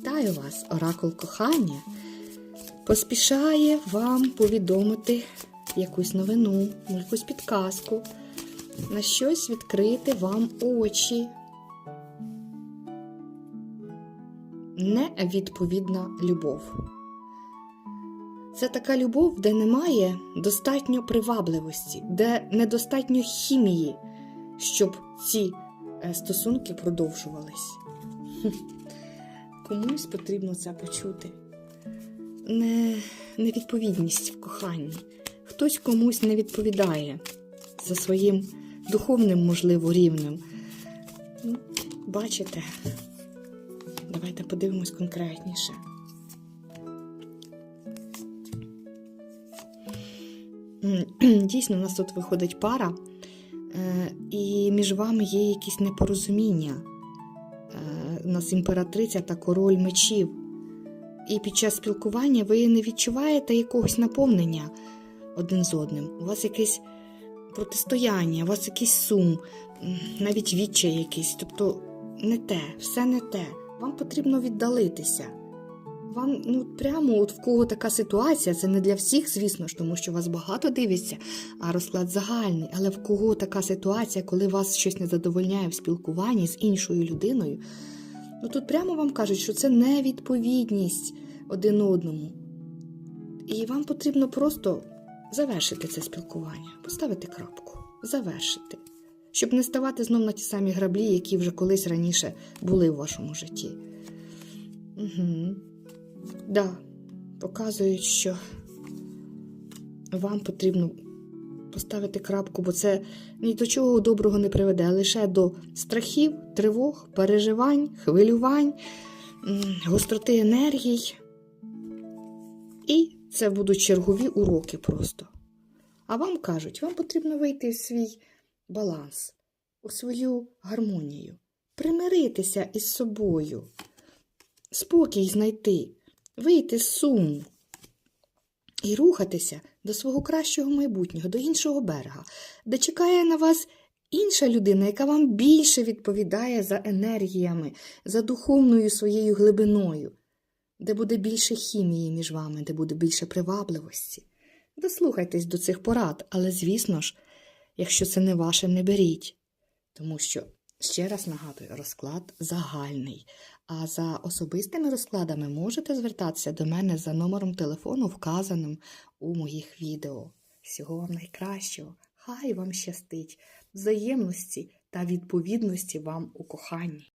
Вітаю вас, оракул кохання. Поспішає вам повідомити якусь новину, якусь підказку, на щось відкрити вам очі. Невідповідна любов. Це така любов, де немає достатньо привабливості, де недостатньо хімії, щоб ці е, стосунки продовжувались. Комусь потрібно це почути. Не, невідповідність в коханні. Хтось комусь не відповідає за своїм духовним, можливо, рівнем. Ну, Бачите? Давайте подивимось конкретніше. Дійсно, у нас тут виходить пара, е, і між вами є якісь непорозуміння. Е, У нас імператриця та король мечів. І під час спілкування ви не відчуваєте якогось наповнення один з одним. У вас якесь протистояння, у вас якийсь сум, навіть відчай якийсь. Тобто не те, все не те. Вам потрібно віддалитися. Вам ну прямо от в кого така ситуація, це не для всіх, звісно ж, тому що вас багато дивиться, а розклад загальний. Але в кого така ситуація, коли вас щось не задовольняє в спілкуванні з іншою людиною, ну тут прямо вам кажуть, що це невідповідність один одному. І вам потрібно просто завершити це спілкування, поставити крапку, завершити, щоб не ставати знов на ті самі граблі, які вже колись раніше були в вашому житті. Угу. Да, показують, що вам потрібно поставити крапку, бо це ні до чого доброго не приведе, а лише до страхів, тривог, переживань, хвилювань, гостроти енергій. І це будуть чергові уроки просто. А вам кажуть, вам потрібно вийти в свій баланс, у свою гармонію, примиритися із собою, спокій знайти, вийти з суму і рухатися до свого кращого майбутнього, до іншого берега, де чекає на вас інша людина, яка вам більше відповідає за енергіями, за духовною своєю глибиною, де буде більше хімії між вами, де буде більше привабливості. Дослухайтесь до цих порад, але, звісно ж, якщо це не ваше, не беріть. Тому що, ще раз нагадую, розклад загальний. А за особистими розкладами можете звертатися до мене за номером телефону, вказаним у моїх відео. Всього вам найкращого! Хай вам щастить, взаємності та відповідності вам у коханні.